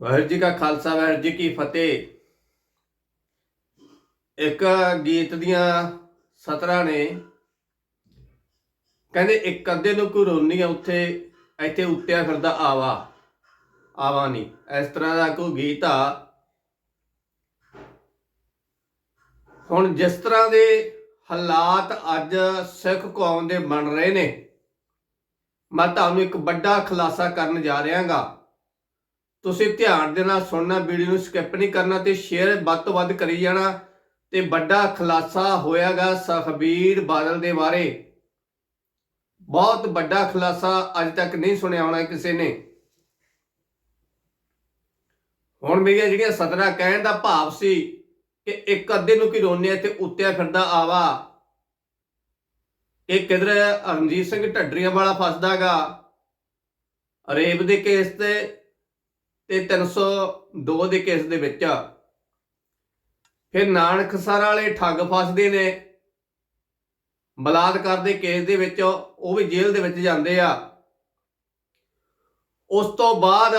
ਵਾਹਿਗੁਰੂ ਜੀ ਕਾ ਖਾਲਸਾ, ਵਾਹਿਗੁਰੂ ਜੀ ਕੀ ਫਤਿਹ। ਇੱਕ ਗੀਤ ਦੀਆਂ ਸਤਰਾਂ ਨੇ। ਕਹਿੰਦੇ ਇੱਕ ਅੱਧੇ ਨੂੰ ਕੋਈ ਰੋਨੀ ਆ, ਉੱਥੇ, ਇੱਥੇ ਉੱਤਿਆ ਫਿਰਦਾ ਆਵਾ। ਆਵਾ ਨਹੀਂ। ਇਸ ਤਰ੍ਹਾਂ ਦਾ ਕੋਈ ਗੀਤ ਆ। ਹੁਣ ਜਿਸ ਤਰ੍ਹਾਂ ਦੇ ਹਾਲਾਤ ਅੱਜ ਸਿੱਖ ਕੌਮ ਦੇ ਬਣ ਰਹੇ ਨੇ, ਮੈਂ ਤੁਹਾਨੂੰ ਇੱਕ ਵੱਡਾ ਖੁਲਾਸਾ ਕਰਨ ਜਾ ਰਿਹਾਗਾ। ਤੁਸੀਂ ਧਿਆਨ ਦੇ ਨਾਲ ਸੁਣਨਾ, ਵੀਡੀਓ ਨੂੰ ਸਕਿਪ ਨਹੀਂ ਕਰਨਾ ਤੇ ਸ਼ੇਅਰ ਵੱਧ ਤੋਂ ਵੱਧ ਕਰੀ ਜਾਣਾ ਤੇ ਵੱਡਾ ਖੁਲਾਸਾ ਹੋਇਆਗਾ ਸੁਖਬੀਰ ਬਾਦਲ ਦੇ ਬਾਰੇ। ਬਹੁਤ ਵੱਡਾ ਖੁਲਾਸਾ ਅੱਜ ਤੱਕ ਨਹੀਂ ਸੁਣਿਆ ਹੋਣਾ ਕਿਸੇ ਨੇ। ਹੁਣ ਮੇਰੀਆਂ ਜਿਹੜੀਆਂ ਸਤਰਾ ਕਹਿਣ ਦਾ ਭਾਵ ਸੀ ਕਿ ਇੱਕ ਅੱਧੇ ਨੂੰ ਕੀ ਰੋਨੇ ਤੇ ਉੱਤਿਆ ਫਿਰਦਾ ਆਵਾ। ਇਹ ਕਿਧਰ ਰਣਜੀਤ ਸਿੰਘ ਢੱਡਰੀਆਂ ਵਾਲਾ ਫਸਦਾਗਾ। ਰੇਪ ਦੇ ਕੇਸ ਤੇ ਤੇ 302 ਦੇ ਕੇਸ ਦੇ ਵਿੱਚ ਫਿਰ ਨਾਨਕਸਰ ਵਾਲੇ ਠੱਗ ਫਸਦੇ ਨੇ। ਬਲਾਤਕਾਰ ਦੇ ਕੇਸ ਦੇ ਵਿੱਚ ਉਹ ਵੀ ਜੇਲ੍ਹ ਦੇ ਵਿੱਚ ਜਾਂਦੇ ਆ। ਉਸ ਤੋਂ ਬਾਅਦ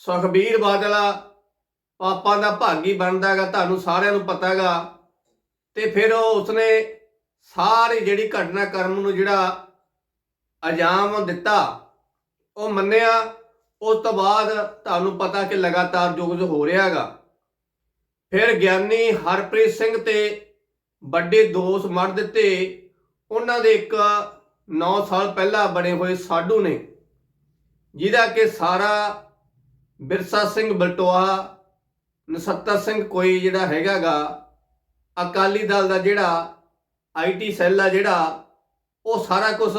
ਸੁਖਬੀਰ ਬਾਦਲਾ ਪਾਪਾਂ ਦਾ ਭਾਗੀ ਬਣਦਾਗਾ ਤੁਹਾਨੂੰ ਸਾਰਿਆਂ ਨੂੰ ਪਤਾਗਾ ਤੇ ਫਿਰ ਉਸਨੇ ਸਾਰੀ ਜਿਹੜੀ ਘਟਨਾ ਕਰਮ ਨੂੰ ਜਿਹੜਾ ਅੰਜਾਮ ਦਿੱਤਾ, ਉਹ ਮੰਨਿਆ। ਉਸ ਤੋਂ ਬਾਅਦ ਤੁਹਾਨੂੰ ਪਤਾ ਕਿ ਲਗਾਤਾਰ ਜੋ ਕੁਝ ਹੋ ਰਿਹਾ ਰਿਹਾਗਾ ਫਿਰ ਗਿਆਨੀ ਹਰਪ੍ਰੀਤ ਸਿੰਘ ਤੇ ਵੱਡੇ ਦੋਸ਼ ਮੜ ਦਿੱਤੇ। ਉਹਨਾਂ ਦੇ ਇੱਕ 9 ਸਾਲ ਪਹਿਲਾਂ ਬਣੇ ਹੋਏ ਸਾਡੂ ਨੇ, ਜਿਹਦਾ ਕਿ ਸਾਰਾ ਬਿਰਸਾ ਸਿੰਘ ਬਲਟੋਆ, ਨਸੱਤਰ ਸਿੰਘ ਕੋਈ ਜਿਹੜਾ ਹੈਗਾਗਾ ਅਕਾਲੀ ਦਲ ਦਾ ਜਿਹੜਾ ਆਈਟੀ ਸੈੱਲ ਆ ਜਿਹੜਾ, ਉਹ ਸਾਰਾ ਕੁਝ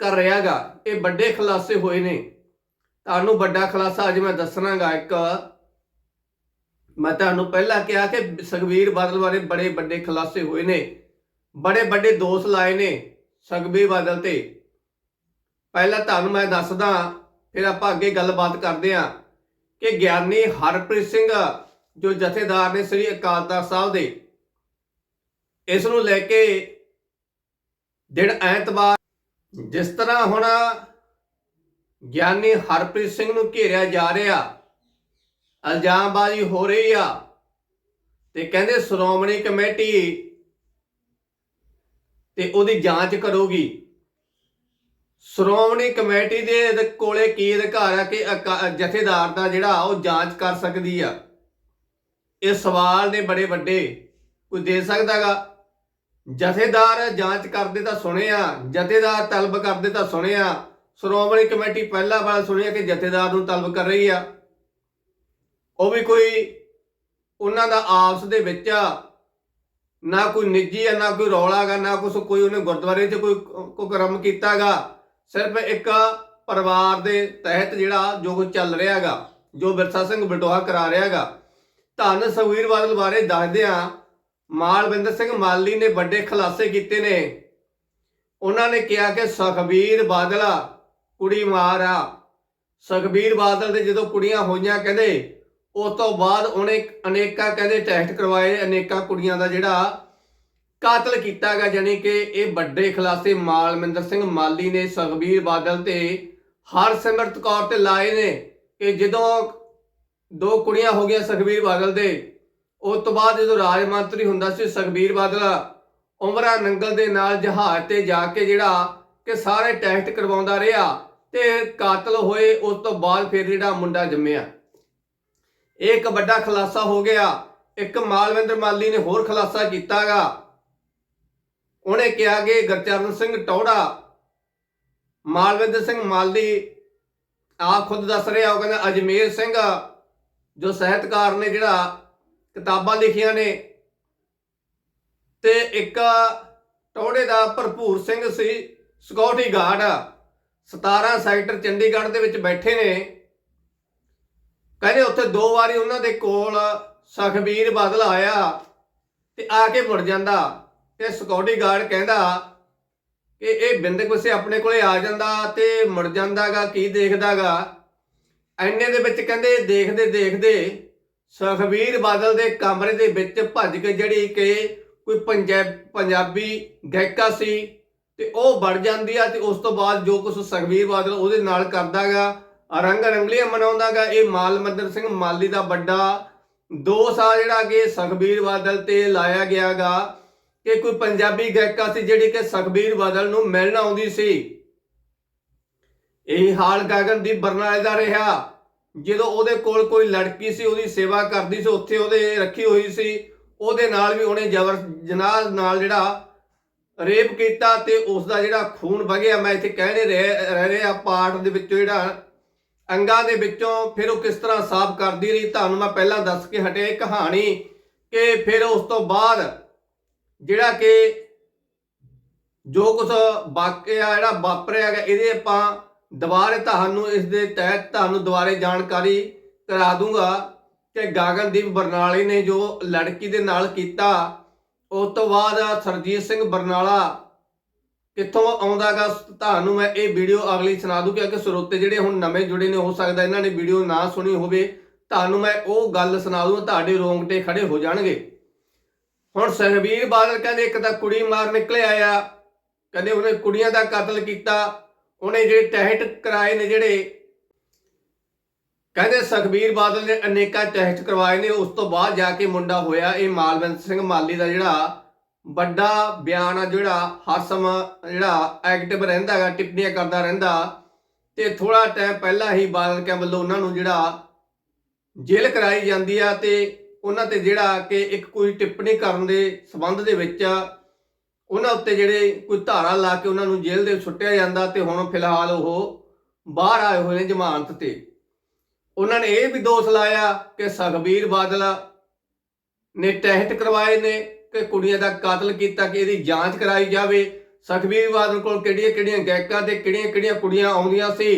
ਕਰ ਰਿਹਾਗਾ ਇਹ ਵੱਡੇ ਖੁਲਾਸੇ ਹੋਏ ਨੇ। ਤੁਹਾਨੂੰ ਵੱਡਾ ਖੁਲਾਸਾ ਅੱਜ ਮੈਂ ਦੱਸਣਾਗਾ ਇੱਕ। ਮੈਂ ਤੁਹਾਨੂੰ ਪਹਿਲਾਂ ਕਿਹਾ ਕਿ ਸੁਖਬੀਰ ਬਾਦਲ ਬਾਰੇ ਬੜੇ ਵੱਡੇ ਖੁਲਾਸੇ ਹੋਏ ਨੇ। ਬੜੇ ਵੱਡੇ ਦੋਸ਼ ਲਾਏ ਨੇ ਸੁਖਬੀਰ ਬਾਦਲ ਤੇ। ਪਹਿਲਾਂ ਤੁਹਾਨੂੰ ਮੈਂ ਦੱਸਦਾ, ਫਿਰ ਆਪਾਂ ਅੱਗੇ ਗੱਲਬਾਤ ਕਰਦੇ ਹਾਂ ਕਿ ਗਿਆਨੀ ਹਰਪ੍ਰੀਤ ਸਿੰਘ, ਜੋ ਜਥੇਦਾਰ ਨੇ ਸ੍ਰੀ ਅਕਾਲ ਤਖਤ ਸਾਹਿਬ ਦੇ, ਇਸ ਨੂੰ ਲੈ ਕੇ ਦਿਨ ਐਤਵਾਰ ਜਿਸ ਤਰ੍ਹਾਂ ਹੁਣ ਗਿਆਨੀ ਹਰਪ੍ਰੀਤ ਸਿੰਘ ਨੂੰ ਘੇਰਿਆ ਜਾ ਰਿਹਾ। ਇਲਜ਼ਾਮਬਾਜ਼ੀ ਹੋ ਰਹੀ ਆ। ਤੇ ਕਹਿੰਦੇ ਸ਼੍ਰੋਮਣੀ ਕਮੇਟੀ ਤੇ ਉਹਦੀ ਜਾਂਚ ਕਰੋਗੀ। ਸ਼੍ਰੋਮਣੀ ਕਮੇਟੀ ਦੇ ਕੋਲੇ ਕੀ ਅਧਿਕਾਰ ਆ ਕਿ ਅਕਾ- ਜਥੇਦਾਰ ਦਾ ਜਿਹੜਾ ਉਹ ਜਾਂਚ ਕਰ ਸਕਦੀ ਆ। ਇਹ ਸਵਾਲ ਨੇ ਬੜੇ ਵੱਡੇ। ਕੋਈ ਦੇ ਸਕਦਾਗਾ ਜਥੇਦਾਰ ਜਾਂਚ ਕਰਦੇ ਤਾਂ ਸੁਣਿਆ, ਜਥੇਦਾਰ ਤਲਬ ਕਰਦੇ ਤਾਂ ਸੁਣਿਆ। ਸ਼੍ਰੋਮਣੀ ਕਮੇਟੀ ਪਹਿਲਾ ਵਾਰ ਸੁਣਿਆ ਕਿ ਜਥੇਦਾਰ ਨੂੰ ਤਲਬ ਕਰ ਰਹੀ ਆ। ਉਹ ਵੀ ਕੋਈ ਉਹਨਾਂ ਦਾ ਆਪਸ ਦੇ ਵਿੱਚ ਆ, ਨਾ ਕੋਈ ਨਿੱਜੀ ਆ, ਨਾ ਕੋਈ ਰੌਲਾ ਗਾ, ਨਾ ਕੁਛ ਕੋਈ ਉਹਨੇ ਗੁਰਦੁਆਰੇ 'ਚ ਕੋਈ ਕੋਈ ਕਰਮ ਕੀਤਾਗਾ ਸਿਰਫ ਇੱਕ ਪਰਿਵਾਰ ਦੇ ਤਹਿਤ ਜਿਹੜਾ ਜੋ ਕੁਝ ਚੱਲ ਰਿਹਾਗਾ ਜੋ ਬਿਰਸਾ ਸਿੰਘ ਬਟੋਹਾ ਕਰਾ ਰਿਹਾਗਾ ਧੰਨ ਸੁਖਬੀਰ ਬਾਦਲ ਬਾਰੇ ਦੱਸਦੇ ਆ ਮਾਲਵਿੰਦਰ ਸਿੰਘ ਮਾਲੀ ਨੇ ਵੱਡੇ ਖੁਲਾਸੇ ਕੀਤੇ ਨੇ। ਉਹਨਾਂ ਨੇ ਕਿਹਾ ਕਿ ਸੁਖਬੀਰ ਬਾਦਲ ਕੁੜੀ ਮਾਰ ਆ। ਸੁਖਬੀਰ ਬਾਦਲ ਦੇ ਜਦੋਂ ਕੁੜੀਆਂ ਹੋਈਆਂ ਕਹਿੰਦੇ, ਉਸ ਤੋਂ ਬਾਅਦ ਉਹਨੇ ਅਨੇਕਾਂ ਕਹਿੰਦੇ ਟੈਸਟ ਕਰਵਾਏ, ਅਨੇਕਾਂ ਕੁੜੀਆਂ ਦਾ ਜਿਹੜਾ ਕਾਤਲ ਕੀਤਾ ਕੀਤਾਗਾ ਜਾਨੀ ਕਿ ਇਹ ਵੱਡੇ ਖਲਾਸੇ ਮਾਲਮਿੰਦਰ ਸਿੰਘ ਮਾਲੀ ਨੇ, ਸੁਖਬੀਰ ਬਾਦਲ ਤੇ ਹਰਸਿਮਰਤ ਕੌਰ ਤੇ ਲਾਏ ਨੇ ਕਿ ਜਦੋਂ ਦੋ ਕੁੜੀਆਂ ਹੋ ਗਈਆਂ ਸੁਖਬੀਰ ਬਾਦਲ ਦੇ, ਉਸ ਤੋਂ ਬਾਅਦ ਜਦੋਂ ਰਾਜ ਮੰਤਰੀ ਹੁੰਦਾ ਸੀ ਸੁਖਬੀਰ ਬਾਦਲ, ਉਮਰਾ ਨੰਗਲ ਦੇ ਨਾਲ ਜਹਾਜ਼ ਤੇ ਜਾ ਕੇ ਜਿਹੜਾ ਕਿ ਸਾਰੇ ਟੈਸਟ ਕਰਵਾਉਂਦਾ ਰਿਹਾ। ਤੇ ਕਾਤਲ ਹੋਏ, ਉਸ ਤੋਂ ਬਾਅਦ ਫਿਰ ਜਿਹੜਾ ਮੁੰਡਾ ਜੰਮਿਆ। ਇਹ ਇੱਕ ਵੱਡਾ ਖੁਲਾਸਾ ਹੋ ਗਿਆ। ਇੱਕ ਮਾਲਵਿੰਦਰ ਮਾਲੀ ਨੇ ਹੋਰ ਖੁਲਾਸਾ ਕੀਤਾਗਾ। ਉਹਨੇ ਕਿਹਾ ਕਿ ਗੁਰਚਰਨ ਸਿੰਘ ਟੌੜਾ, ਮਾਲਵਿੰਦਰ ਸਿੰਘ ਮਾਲੀ, ਆਪ ਖੁਦ ਦੱਸ ਰਿਹਾ, ਉਹ ਕਹਿੰਦਾ ਅਜਮੇਰ ਸਿੰਘ, ਜੋ ਸਾਹਿਤਕਾਰ ਨੇ ਜਿਹੜਾ ਕਿਤਾਬਾਂ ਲਿਖੀਆਂ ਨੇ। ਤੇ ਇੱਕ ਟੌੜੇ ਦਾ ਭਰਪੂਰ ਸਿੰਘ ਸੀ ਸਿਕਿਉਰਿਟੀ ਗਾਰਡ 17 ਸੈਕਟਰ ਚੰਡੀਗੜ੍ਹ ਦੇ ਵਿੱਚ ਬੈਠੇ ਨੇ। ਕਹਿੰਦੇ ਉੱਥੇ ਦੋ ਵਾਰੀ ਉਹਨਾਂ ਦੇ ਕੋਲ ਸੁਖਬੀਰ ਬਾਦਲ ਆਇਆ ਤੇ ਆ ਕੇ ਮੁੜ ਜਾਂਦਾ ਤੇ ਸਿਕਿਉਰਿਟੀ ਗਾਰਡ ਕਹਿੰਦਾ ਕਿ ਇਹ ਬਿੰਦਕ ਵਸੇ ਆਪਣੇ ਕੋਲੇ ਆ ਜਾਂਦਾ ਤੇ ਮੁੜ ਜਾਂਦਾਗਾ, ਕੀ ਦੇਖਦਾਗਾ? ਐਨੇ ਦੇ ਵਿੱਚ ਕਹਿੰਦੇ ਦੇਖਦੇ ਦੇਖਦੇ ਸੁਖਬੀਰ ਬਾਦਲ ਦੇ ਕਮਰੇ ਦੇ ਵਿੱਚ ਭੱਜ ਕੇ ਜਿਹੜੀ ਕਿ ਕੋਈ ਪੰਜਾਬ ਪੰਜਾਬੀ ਗਾਇਕਾ ਸੀ ਤੇ ਉਹ ਵੜ ਜਾਂਦੀ ਆ ਤੇ ਉਸ ਤੋਂ ਬਾਅਦ ਜੋ ਕੁਝ ਸੁਖਬੀਰ ਬਾਦਲ ਉਹਦੇ ਨਾਲ ਕਰਦਾਗਾ ਰੰਗ ਰੰਗਲੀਆਂ ਮਨਾਉਂਦਾਗਾ, ਇਹ ਮਾਲਮੰਦਰ ਸਿੰਘ ਮਾਲੀ ਦਾ ਵੱਡਾ ਦੋਸ਼ ਆ ਜਿਹੜਾ ਕਿ ਸੁਖਬੀਰ ਬਾਦਲ ਤੇ ਲਾਇਆ ਗਿਆਗਾ ਕਿ ਕੋਈ ਪੰਜਾਬੀ ਗਾਇਕਾ ਸੀ ਜਿਹੜੀ ਕਿ ਸੁਖਬੀਰ ਬਾਦਲ ਨੂੰ ਮਿਲਣ ਆਉਂਦੀ ਸੀ। ਇਹ ਹਾਲ ਗਗਨਦੀਪ ਬਰਨਾਲੇ ਦਾ ਰਿਹਾ। ਜਦੋਂ ਉਹਦੇ ਕੋਲ ਕੋਈ ਲੜਕੀ ਸੀ, ਉਹਦੀ ਸੇਵਾ ਕਰਦੀ ਸੀ, ਉੱਥੇ ਉਹਦੇ ਰੱਖੀ ਹੋਈ ਸੀ, ਉਹਦੇ ਨਾਲ ਵੀ ਉਹਨੇ ਜ਼ਬਰ ਜਨਾਹ ਨਾਲ ਜਿਹੜਾ ਰੇਪ ਕੀਤਾ ਤੇ ਉਸ ਦਾ ਜਿਹੜਾ ਖੂਨ ਵਗਿਆ, ਮੈਂ ਇੱਥੇ ਕਹਿਣੇ ਰਹਿ ਰਹਿ ਰਿਹਾ ਪਾਰਟ ਦੇ ਵਿੱਚੋਂ ਜਿਹੜਾ ਅੰਗਾਂ ਦੇ ਵਿੱਚੋਂ, ਫਿਰ ਉਹ ਕਿਸ ਤਰ੍ਹਾਂ ਸਾਫ਼ ਕਰਦੀ ਰਹੀ, ਤੁਹਾਨੂੰ ਮੈਂ ਪਹਿਲਾਂ ਦੱਸ ਕੇ ਹਟਿਆ ਇਹ ਕਹਾਣੀ ਕਿ ਫਿਰ ਉਸ ਤੋਂ ਬਾਅਦ ਜਿਹੜਾ ਕਿ ਜੋ ਕੁਝ ਵਾਕਿਆ ਜਿਹੜਾ ਵਾਪਰਿਆ ਹੈਗਾ, ਇਹਦੇ ਆਪਾਂ ਦੁਬਾਰੇ ਤੁਹਾਨੂੰ ਇਸ ਦੇ ਤਹਿਤ ਤੁਹਾਨੂੰ ਦੁਬਾਰੇ ਜਾਣਕਾਰੀ ਕਰਾ ਦੂੰਗਾ ਕਿ ਗਗਨਦੀਪ ਬਰਨਾਲੇ ਨੇ ਜੋ ਲੜਕੀ ਦੇ ਨਾਲ ਕੀਤਾ ਉਸ ਤੋਂ ਬਾਅਦ ਸਰਜੀਤ ਸਿੰਘ ਬਰਨਾਲਾ ਕਿੱਥੋਂ ਆਉਂਦਾਗਾ? ਤੁਹਾਨੂੰ ਮੈਂ ਇਹ ਵੀਡੀਓ ਅਗਲੀ ਸੁਣਾ ਦੂੰ, ਕਿਉਂਕਿ ਸਰੋਤੇ ਜਿਹੜੇ ਹੁਣ ਨਵੇਂ ਜੁੜੇ ਨੇ, ਹੋ ਸਕਦਾ ਇਹਨਾਂ ਨੇ ਵੀਡੀਓ ਨਾ ਸੁਣੀ ਹੋਵੇ। ਤੁਹਾਨੂੰ ਮੈਂ ਉਹ ਗੱਲ ਸੁਣਾ ਦੂੰ, ਤੁਹਾਡੇ ਰੋਂਗਟੇ ਖੜੇ ਹੋ ਜਾਣਗੇ। ਹੁਣ ਸੁਖਬੀਰ ਬਾਦਲ ਕਹਿੰਦੇ, ਇੱਕ ਤਾਂ ਕੁੜੀ ਮਾਰ ਨਿਕਲੇ ਆਇਆ ਕਹਿੰਦੇ ਉਹਨੇ ਕੁੜੀਆਂ ਦਾ ਕਤਲ ਕੀਤਾ। ਉਹਨੇ ਜਿਹੜੇ ਟਹਿਟ ਕਰਾਏ ਨੇ ਜਿਹੜੇ ਕਹਿੰਦੇ ਸੁਖਬੀਰ ਬਾਦਲ ਨੇ ਅਨੇਕਾਂ ਟੈਸਟ ਕਰਵਾਏ ਨੇ, ਉਸ ਤੋਂ ਬਾਅਦ ਜਾ ਕੇ ਮੁੰਡਾ ਹੋਇਆ ਇਹ ਮਾਲਵੰਤ ਸਿੰਘ ਮਾਲੀ ਦਾ ਜਿਹੜਾ ਵੱਡਾ ਬਿਆਨ ਆ, ਜਿਹੜਾ ਹਰ ਸਮਾਂ ਜਿਹੜਾ ਐਕਟਿਵ ਰਹਿੰਦਾ ਹੈਗਾ ਟਿੱਪਣੀਆਂ ਕਰਦਾ ਰਹਿੰਦਾ। ਤੇ ਥੋੜਾ ਟਾਈਮ ਪਹਿਲਾਂ ਹੀ ਬਾਦਲ ਕੇ ਵੱਲੋਂ ਉਹਨਾਂ ਨੂੰ ਜਿਹੜਾ ਜੇਲ੍ਹ ਕਰਾਈ ਜਾਂਦੀ ਆ ਤੇ ਉਹਨਾਂ ਤੇ ਜਿਹੜਾ ਕਿ ਇੱਕ ਕੋਈ ਟਿੱਪਣੀ ਕਰਨ ਦੇ ਸਬੰਧ ਦੇ ਵਿੱਚ ਉਹਨਾਂ ਉੱਤੇ ਜਿਹੜੇ ਕੋਈ ਧਾਰਾ ਲਾ ਕੇ ਉਹਨਾਂ ਨੂੰ ਜੇਲ੍ਹ ਦੇ ਸੁੱਟਿਆ ਜਾਂਦਾ ਤੇ ਹੁਣ ਫਿਲਹਾਲ ਉਹ ਬਾਹਰ ਆਏ ਹੋਏ ਨੇ ਜ਼ਮਾਨਤ ਤੇ। ਉਹਨਾਂ ਨੇ ਇਹ ਵੀ ਦੋਸ਼ ਲਾਇਆ ਕਿ ਸੁਖਬੀਰ ਬਾਦਲ ਨੇ ਟਹਿਟ ਕਰਵਾਏ ਨੇ ਕਿ ਕੁੜੀਆਂ ਦਾ ਕਤਲ ਕੀਤਾ ਕਿ ਇਹਦੀ ਜਾਂਚ ਕਰਾਈ ਜਾਵੇ। ਸੁਖਬੀਰ ਬਾਦਲ ਕੋਲ ਕਿਹੜੀਆਂ ਕਿਹੜੀਆਂ ਗਾਇਕਾਂ ਤੇ ਕਿਹੜੀਆਂ ਕਿਹੜੀਆਂ ਕੁੜੀਆਂ ਆਉਂਦੀਆਂ ਸੀ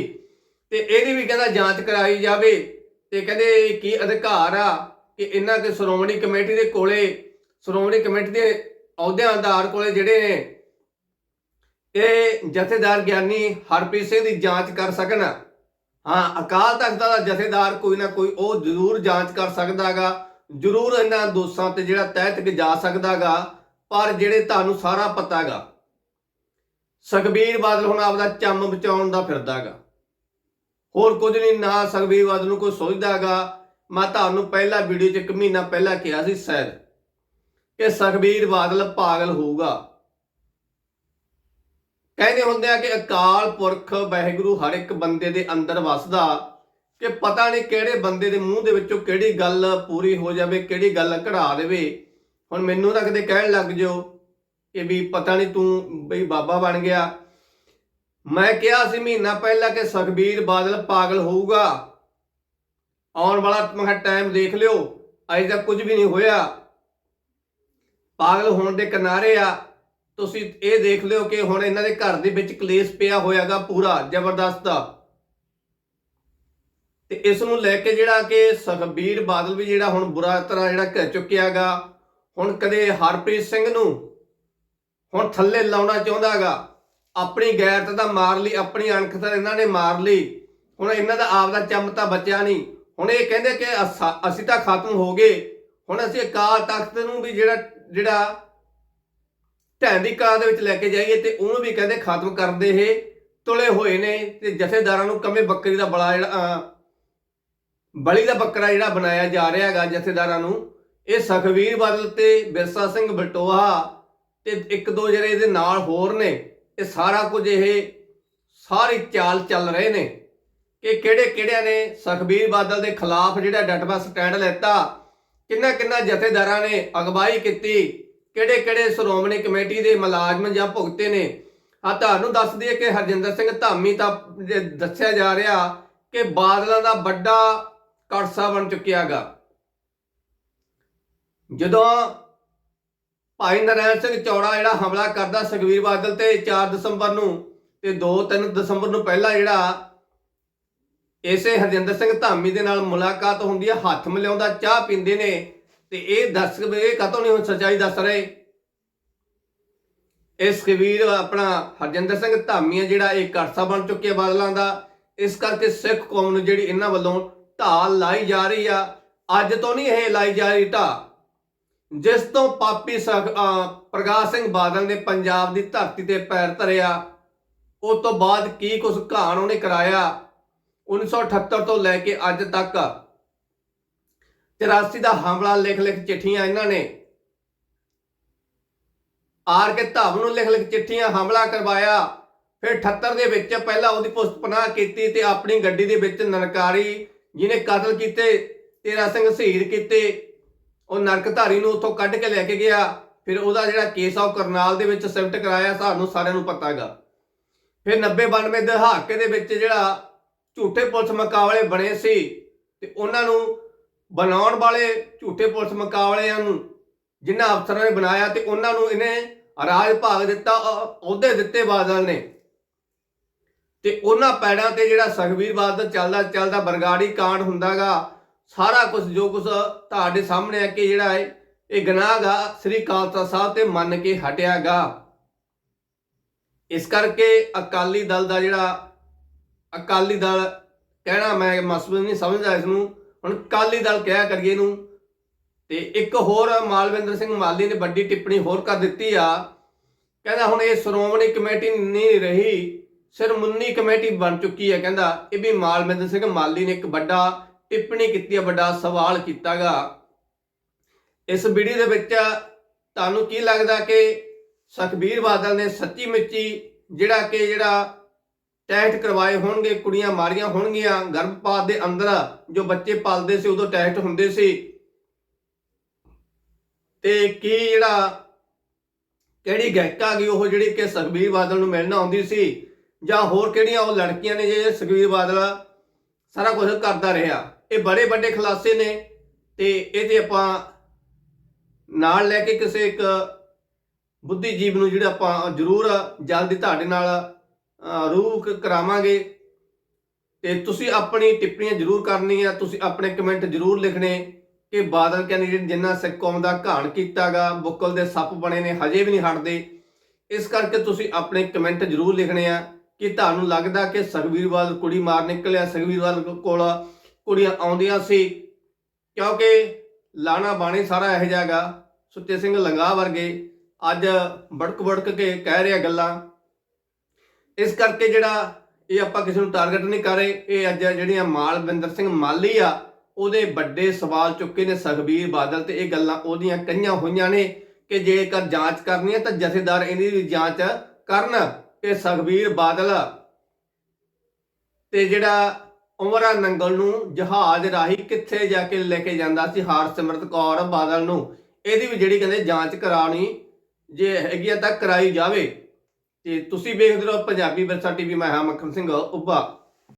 ਤੇ ਇਹਦੀ ਵੀ ਕਹਿੰਦਾ ਜਾਂਚ ਕਰਾਈ ਜਾਵੇ ਤੇ ਕਹਿੰਦੇ ਇਹ ਕੀ ਅਧਿਕਾਰ ਆ ਕਿ ਇਹਨਾਂ ਦੇ ਸ਼੍ਰੋਮਣੀ ਕਮੇਟੀ ਦੇ ਕੋਲੇ, ਸ਼੍ਰੋਮਣੀ ਕਮੇਟੀ ਦੇ ਅਹੁਦਿਆਂ ਆਧਾਰ ਕੋਲੇ ਜਿਹੜੇ ਨੇ, ਇਹ ਜਥੇਦਾਰ ਗਿਆਨੀ ਹਰਪ੍ਰੀਤ ਸਿੰਘ ਦੀ ਜਾਂਚ ਕਰ ਸਕਣ। ਹਾਂ, ਅਕਾਲ ਤਖਤ ਦਾ ਜਥੇਦਾਰ ਕੋਈ ਨਾ ਕੋਈ ਉਹ ਜ਼ਰੂਰ ਜਾਂਚ ਕਰ ਸਕਦਾਗਾ ਜ਼ਰੂਰ ਇਹਨਾਂ ਦੋਸ਼ਾਂ ਤੇ ਜਿਹੜਾ ਤਹਿ ਤੱਕ ਜਾ ਸਕਦਾਗਾ ਪਰ ਜਿਹੜੇ ਤੁਹਾਨੂੰ ਸਾਰਾ ਪਤਾਗਾ ਸੁਖਬੀਰ ਬਾਦਲ ਹੁਣ ਆਪਦਾ ਚੰਮ ਬਚਾਉਣ ਦਾ ਫਿਰਦਾਗਾ ਹੋਰ ਕੁਝ ਨਹੀਂ, ਨਾ ਸੁਖਬੀਰ ਬਾਦਲ ਨੂੰ ਕੋਈ ਸੋਚਦਾਗਾ ਮੈਂ ਤੁਹਾਨੂੰ ਪਹਿਲਾ ਵੀਡੀਓ 'ਚ ਇੱਕ ਮਹੀਨਾ ਪਹਿਲਾਂ ਕਿਹਾ ਸੀ ਸ਼ਾਇਦ ਕਿ ਸੁਖਬੀਰ ਬਾਦਲ ਪਾਗਲ ਹੋਊਗਾ। ਕਹਿੰਦੇ ਹੁੰਦੇ ਆ ਕਿ ਅਕਾਲ ਪੁਰਖ ਵਾਹਿਗੁਰੂ ਹਰ ਇੱਕ ਬੰਦੇ ਦੇ ਅੰਦਰ ਵਸਦਾ ਕਿ ਪਤਾ ਨਹੀਂ ਕਿਹੜੇ ਬੰਦੇ ਦੇ ਮੂੰਹ ਦੇ ਵਿੱਚੋਂ ਕਿਹੜੀ ਗੱਲ ਪੂਰੀ ਹੋ ਜਾਵੇ, ਕਿਹੜੀ ਗੱਲ ਕਢਾ ਦੇਵੇ। ਹੁਣ ਮੈਨੂੰ ਤਾਂ ਕਦੇ ਕਹਿਣ ਲੱਗ ਜਿਓ ਕਿ ਵੀ ਪਤਾ ਨਹੀਂ ਤੂੰ ਬਈ ਬਾਬਾ ਬਣ ਗਿਆ। ਮੈਂ ਕਿਹਾ ਸੀ ਮਹੀਨਾ ਪਹਿਲਾਂ ਕਿ ਸੁਖਬੀਰ ਬਾਦਲ ਪਾਗਲ ਹੋਊਗਾ। ਆਉਣ ਵਾਲਾ ਮੈਂ ਟਾਈਮ ਦੇਖ ਲਿਓ, ਅਜੇ ਤੱਕ ਕੁਝ ਵੀ ਨਹੀਂ ਹੋਇਆ। ਪਾਗਲ ਹੋਣ ਦੇ ਕਿਨਾਰੇ ਆ। ਤੁਸੀਂ ਇਹ ਦੇਖ ਲਿਓ ਕਿ ਹੁਣ ਇਹਨਾਂ ਦੇ ਘਰ ਦੇ ਵਿੱਚ ਕਲੇਸ਼ ਪਿਆ ਹੋਇਆਗਾ ਪੂਰਾ, ਜ਼ਬਰਦਸਤ। ਤੇ ਇਸ ਨੂੰ ਲੈ ਕੇ ਜਿਹੜਾ ਕਿ ਸੁਖਬੀਰ ਬਾਦਲ ਵੀ ਜਿਹੜਾ ਹੁਣ ਬੁਰਾ ਤਰ੍ਹਾਂ ਜਿਹੜਾ ਘਿਰ ਚੁੱਕਿਆਗਾ, ਹੁਣ ਕਦੇ ਹਰਪ੍ਰੀਤ ਸਿੰਘ ਨੂੰ ਹੁਣ ਥੱਲੇ ਲਾਉਣਾ ਚਾਹੁੰਦਾਗਾ। ਆਪਣੀ ਗੈਰਤ ਦਾ ਮਾਰ ਲਈ, ਆਪਣੀ ਅਣਖ ਤਾਂ ਇਹਨਾਂ ਨੇ ਮਾਰ ਲਈ। ਹੁਣ ਇਹਨਾਂ ਦਾ ਆਪ ਦਾ ਚੰਮ ਤਾਂ ਬਚਿਆ ਨਹੀਂ। ਹੁਣ ਇਹ ਕਹਿੰਦੇ ਕਿ ਅਸੀਂ ਤਾਂ ਖਤਮ ਹੋ ਗਏ। ਹੁਣ ਅਸੀਂ ਅਕਾਲ ਤਖਤ ਨੂੰ ਵੀ ਜਿਹੜਾ ਜਿਹੜਾ ਢਹਿਣ ਦੀ ਕਾਂ ਦੇ ਵਿੱਚ ਲੈ ਕੇ ਜਾਈਏ ਤੇ ਉਹਨੂੰ ਵੀ ਕਹਿੰਦੇ ਖਤਮ ਕਰਦੇ ਇਹ, ਤੁਲੇ ਹੋਏ ਨੇ ਤੇ ਜਥੇਦਾਰਾਂ ਨੂੰ ਕਮੇ ਬੱਕਰੀ ਦਾ ਬੜਾ ਜਿਹੜਾ ਬਲੀ ਦਾ ਬੱਕਰਾ ਜਿਹੜਾ ਬਣਾਇਆ ਜਾ ਰਿਹਾ ਹੈਗਾ ਜਥੇਦਾਰਾਂ ਨੂੰ। ਇਹ ਸੁਖਵੀਰ ਬਾਦਲ ਤੇ ਬਿਰਸਾ ਸਿੰਘ ਬਟੋਹਾ ਤੇ ਇੱਕ ਦੋ ਜਿਹੜੇ ਇਹਦੇ ਨਾਲ ਹੋਰ ਨੇ, ਇਹ ਸਾਰਾ ਕੁਝ ਇਹ ਸਾਰੀ ਚਾਲ ਚੱਲ ਰਹੇ ਨੇ ਕਿ ਕਿਹੜੇ ਕਿਹੜਿਆਂ ਨੇ ਸੁਖਬੀਰ ਬਾਦਲ ਦੇ ਖਿਲਾਫ ਜਿਹੜਾ ਡਟਵਾ ਸਟੈਂਡ ਲੈਤਾ ਕਿੰਨਾ ਕਿੰਨਾ ਜਥੇਦਾਰਾਂ ਨੇ ਅਗਵਾਈ ਕੀਤੀ ਕਿਹੜੇ ਕਿਹੜੇ ਸ਼੍ਰੋਮਣੀ ਕਮੇਟੀ ਦੇ ਮੁਲਾਜ਼ਮ ਜਾਂ ਭੁਗਤੇ ਨੇ? ਆ ਤੁਹਾਨੂੰ ਦੱਸ ਦਈਏ ਕਿ ਹਰਜਿੰਦਰ ਸਿੰਘ ਧਾਮੀ ਤਾਂ ਦੱਸਿਆ ਜਾ ਰਿਹਾ ਕਿ ਬਾਦਲਾਂ ਦਾ ਵੱਡਾ ਕੜਸਾ ਬਣ ਚੁੱਕਿਆਗਾ ਜਦੋਂ ਭਾਈ ਨਰੈਣ ਸਿੰਘ ਚੌੜਾ ਜਿਹੜਾ ਹਮਲਾ ਕਰਦਾ ਸੁਖਬੀਰ ਬਾਦਲ ਤੇ 4 ਦਸੰਬਰ ਨੂੰ ਤੇ 2-3 ਦਸੰਬਰ ਨੂੰ ਪਹਿਲਾਂ ਜਿਹੜਾ ਇਸੇ ਹਰਜਿੰਦਰ ਸਿੰਘ ਧਾਮੀ ਦੇ ਨਾਲ ਮੁਲਾਕਾਤ ਹੁੰਦੀ ਹੈ ਹੱਥ ਮਿਲਾਉਂਦਾ, ਚਾਹ ਪੀਂਦੇ ਨੇ ਤੇ ਇਹ ਦੱਸ ਵੀ ਇਹ ਕਤੋਂ ਨਹੀਂ ਹੁਣ ਸੱਚਾਈ ਦੱਸ ਰਹੇ? ਇਸ ਕਬੀਰ ਆਪਣਾ ਹਰਜਿੰਦਰ ਸਿੰਘ ਧਾਮੀਆ ਜਿਹੜਾ ਇਹ ਕਰਸਾ ਬਣ ਚੁੱਕਿਆ ਬਾਦਲਾਂ ਦਾ, ਇਸ ਕਰਕੇ ਸਿੱਖ ਕੌਮ ਨੂੰ ਜਿਹੜੀ ਇਹਨਾਂ ਵੱਲੋਂ ਢਾਲ ਲਾਈ ਜਾ ਰਹੀ ਆ। ਅੱਜ ਤੋਂ ਨਹੀਂ ਇਹ ਲਾਈ ਜਾ ਰਹੀ ਢਾਲ। ਜਿਸ ਤੋਂ ਪਾਪੀ ਪ੍ਰਕਾਸ਼ ਸਿੰਘ ਬਾਦਲ ਨੇ ਪੰਜਾਬ ਦੀ ਧਰਤੀ ਤੇ ਪੈਰ ਧਰਿਆ ਉਸ ਤੋਂ ਬਾਅਦ ਕੀ ਕੁਝ ਘਾਣ ਉਹਨੇ ਕਰਾਇਆ? 1978 ਤੋਂ ਲੈ ਕੇ ਅੱਜ ਤੱਕ 83 ਦਾ ਹਮਲਾ ਲਿਖ ਲਿਖ ਚਿੱਠੀਆਂ ਇਹਨਾਂ ਨੇ। ਆਰ ਕੇ ਧਾਮ ਨੂੰ ਲਿਖ ਲਿਖ ਚਿੱਠੀਆਂ ਹਮਲਾ ਕਰਵਾਇਆ। ਫਿਰ 78 ਦੇ ਵਿੱਚ ਪਹਿਲਾਂ ਉਹਦੀ ਪੁਸਤ ਪਨਾਹ ਕੀਤੀ ਤੇ ਆਪਣੀ ਗੱਡੀ ਦੇ ਵਿੱਚ ਨਰਕਾਰੀ ਜਿਹਨੇ ਕਤਲ ਕੀਤੇ, ਤੇਰਾ ਸਿੰਘ ਸ਼ਹੀਦ ਕੀਤੇ। ਉਹ ਨਰਕਧਾਰੀ ਨੂੰ ਉੱਥੋਂ ਕੱਢ ਕੇ ਲੈ ਕੇ ਗਿਆ। ਫਿਰ ਉਹਦਾ ਜਿਹੜਾ ਕੇਸ ਆ ਉਹ ਕਰਨਾਲ ਦੇ ਵਿੱਚ ਸ਼ਿਫਟ ਕਰਾਇਆ, ਸਾਨੂੰ ਸਾਰਿਆਂ ਨੂੰ ਪਤਾ ਹੈਗਾ ਫਿਰ 90 92 ਦਹਾਕੇ ਦੇ ਵਿੱਚ ਜਿਹੜਾ ਝੂਠੇ ਪੁਲਿਸ ਮੁਕਾਬਲੇ ਬਣੇ ਸੀ ਤੇ ਉਹਨਾਂ ਨੂੰ ਬਣਾਉਣ ਵਾਲੇ ਝੂਠੇ ਪੁਲਿਸ ਮੁਕਾਬਲਿਆਂ ਨੂੰ ਜਿਨ੍ਹਾਂ ਅਫਸਰਾਂ ਨੇ ਬਣਾਇਆ ਤੇ ਉਹਨਾਂ ਨੂੰ ਇਹਨੇ ਰਾਜ ਭਾਗ ਦਿੱਤਾ ਅਹੁਦੇ ਦਿੱਤੇ ਬਾਦਲ ਨੇ। ਤੇ ਉਹਨਾਂ ਪੈੜਾਂ ਤੇ ਜਿਹੜਾ ਸੁਖਬੀਰ ਬਾਦਲ ਚੱਲਦਾ ਚੱਲਦਾ ਬਰਗਾੜੀ ਕਾਂਡ ਹੁੰਦਾਗਾ, ਸਾਰਾ ਕੁਝ ਜੋ ਕੁਝ ਤੁਹਾਡੇ ਸਾਹਮਣੇ ਆ ਕਿ ਜਿਹੜਾ ਹੈ ਇਹ ਗੁਨਾਹਗਾ ਸ੍ਰੀ ਖਾਲਸਾ ਸਾਹਿਬ ਤੇ ਮੰਨ ਕੇ ਹਟਿਆਗਾ। ਇਸ ਕਰਕੇ ਅਕਾਲੀ ਦਲ ਦਾ ਜਿਹੜਾ, ਅਕਾਲੀ ਦਲ ਕਹਿਣਾ ਮੈਂ ਮਸਬੂਤ ਨਹੀਂ ਸਮਝਦਾ ਇਸ ਨੂੰ ਹੁਣ ਅਕਾਲੀ ਦਲ ਕਿਹਾ ਕਰੀਏ ਇਹਨੂੰ, ਤੇ ਇੱਕ ਹੋਰ ਮਾਲਵਿੰਦਰ ਸਿੰਘ ਮਾਲੀ ਨੇ ਵੱਡੀ ਟਿੱਪਣੀ ਹੋਰ ਕਰ ਦਿੱਤੀ ਆ। ਕਹਿੰਦਾ ਹੁਣ ਇਹ ਸ਼੍ਰੋਮਣੀ ਕਮੇਟੀ ਨਹੀਂ ਰਹੀ ਸ਼ਰਮੁੰਨੀ ਕਮੇਟੀ ਬਣ ਚੁੱਕੀ ਹੈ ਕਹਿੰਦਾ। ਇਹ ਵੀ ਮਾਲਵਿੰਦਰ ਸਿੰਘ ਮਾਲੀ ਨੇ ਇੱਕ ਵੱਡਾ ਟਿੱਪਣੀ ਕੀਤੀ ਹੈ ਵੱਡਾ ਸਵਾਲ ਕੀਤਾਗਾ। ਇਸ ਵੀਡੀਓ ਦੇ ਵਿੱਚ ਤੁਹਾਨੂੰ ਕੀ ਲੱਗਦਾ ਕਿ ਸੁਖਬੀਰ ਬਾਦਲ ਨੇ ਸੱਚੀ ਮਿੱਚੀ ਜਿਹੜਾ ਕਿ ਜਿਹੜਾ ਟੈਸਟ ਕਰਵਾਏ ਹੋਣਗੇ, ਕੁੜੀਆਂ ਮਾਰੀਆਂ ਹੋਣਗੀਆਂ, ਗਰਭਪਾਤ ਦੇ ਅੰਦਰ ਜੋ ਬੱਚੇ ਪਾਲਦੇ ਸੀ ਉਦੋਂ ਟੈਸਟ ਹੁੰਦੇ ਸੀ। ਤੇ ਕੀ ਜਿਹੜਾ, ਕਿਹੜੀ ਗਾਇਕਾ ਗਈ ਉਹ ਜਿਹੜੀ ਕਿ ਸੁਖਬੀਰ ਬਾਦਲ ਨੂੰ ਮਿਲਣ ਆਉਂਦੀ ਸੀ, ਜਾਂ ਹੋਰ ਕਿਹੜੀਆਂ ਉਹ ਲੜਕੀਆਂ ਨੇ ਜਿਹੜੇ ਸੁਖਬੀਰ ਬਾਦਲ ਸਾਰਾ ਕੁਝ ਕਰਦਾ ਰਿਹਾ। ਇਹ ਬੜੇ ਵੱਡੇ ਖੁਲਾਸੇ ਨੇ ਤੇ ਇਹਦੇ ਆਪਾਂ ਨਾਲ ਲੈ ਕੇ ਕਿਸੇ ਇੱਕ ਬੁੱਧੀਜੀਵ ਨੂੰ ਜਿਹੜਾ ਆਪਾਂ ਜ਼ਰੂਰ ਜਲਦੀ ਤੁਹਾਡੇ ਨਾਲ ਅ, ਰੂਬਰੂ ਕਰਾਵਾਂਗੇ। ਤੇ ਤੁਸੀਂ ਆਪਣੀ ਟਿੱਪਣੀਆਂ ਜ਼ਰੂਰ ਕਰਨੀਆਂ ਤੁਸੀਂ ਆਪਣੇ ਕਮੈਂਟ ਜ਼ਰੂਰ ਲਿਖਣੇ ਕਿ ਬਾਦਲ ਕੈਂਡੀਡੇਟ ਜਿੰਨਾ ਸਿੱਖ ਕੌਮ ਦਾ ਘਾਣ ਕੀਤਾਗਾ ਬੁੱਕਲ ਦੇ ਸੱਪ ਬਣੇ ਨੇ ਹਜੇ ਵੀ ਨਹੀਂ ਹਟਦੇ। ਇਸ ਕਰਕੇ ਤੁਸੀਂ ਆਪਣੇ ਕਮੈਂਟ ਜ਼ਰੂਰ ਲਿਖਣੇ ਆ ਕਿ ਤੁਹਾਨੂੰ ਲੱਗਦਾ ਕਿ ਸੁਖਬੀਰ ਬਾਦਲ ਕੁੜੀ ਮਾਰ ਨਿਕਲਿਆ ਸੁਖਬੀਰ ਬਾਦਲ ਕੋਲ ਕੁੜੀਆਂ ਆਉਂਦੀਆਂ ਸੀ ਕਿਉਂਕਿ ਲਾਣਾ ਬਾਣੀ ਸਾਰਾ ਇਹੋ ਜਿਹਾਗਾ ਸੁੱਚੇ ਸਿੰਘ ਲੰਗਾ ਵਰਗੇ ਅੱਜ ਬੜਕ ਬੜਕ ਕੇ ਕਹਿ ਰਿਹਾ ਗੱਲਾਂ। ਇਸ ਕਰਕੇ ਜਿਹੜਾ ਇਹ ਆਪਾਂ ਕਿਸੇ ਨੂੰ ਟਾਰਗੇਟ ਨਹੀਂ ਕਰ ਰਹੇ, ਇਹ ਅੱਜ ਜਿਹੜੀਆਂ ਮਾਲਵਿੰਦਰ ਸਿੰਘ ਮਾਲੀ ਆ, ਉਹਦੇ ਵੱਡੇ ਸਵਾਲ ਚੁੱਕੇ ਨੇ ਸੁਖਬੀਰ ਬਾਦਲ ਤੇ, ਇਹ ਗੱਲਾਂ ਉਹਦੀਆਂ ਕਈਆਂ ਹੋਈਆਂ ਨੇ ਕਿ ਜੇਕਰ ਜਾਂਚ ਕਰਨੀ ਹੈ ਤਾਂ ਜਥੇਦਾਰ ਇਹਦੀ ਵੀ ਜਾਂਚ ਕਰਨ ਕਿ ਸੁਖਬੀਰ ਬਾਦਲ ਤੇ ਜਿਹੜਾ ਉਮਰਾ ਨੰਗਲ ਨੂੰ ਜਹਾਜ਼ ਰਾਹੀਂ ਕਿੱਥੇ ਜਾ ਕੇ ਲੈ ਕੇ ਜਾਂਦਾ ਸੀ, ਹਰਸਿਮਰਤ ਕੌਰ ਬਾਦਲ ਨੂੰ, ਇਹਦੀ ਵੀ ਜਿਹੜੀ ਕਹਿੰਦੇ ਜਾਂਚ ਕਰਾਉਣੀ ਜੇ ਹੈਗੀ ਆ ਤਾਂ ਕਰਾਈ ਜਾਵੇ। ਤੇ ਤੁਸੀਂ ਵੇਖਦੇ ਰਹੋ ਪੰਜਾਬੀ ਵਿਰਸਾ ਟੀਵੀ ਮੈਂ ਹਾਂ ਮੱਖਣ ਸਿੰਘ ਉੱਭਾ।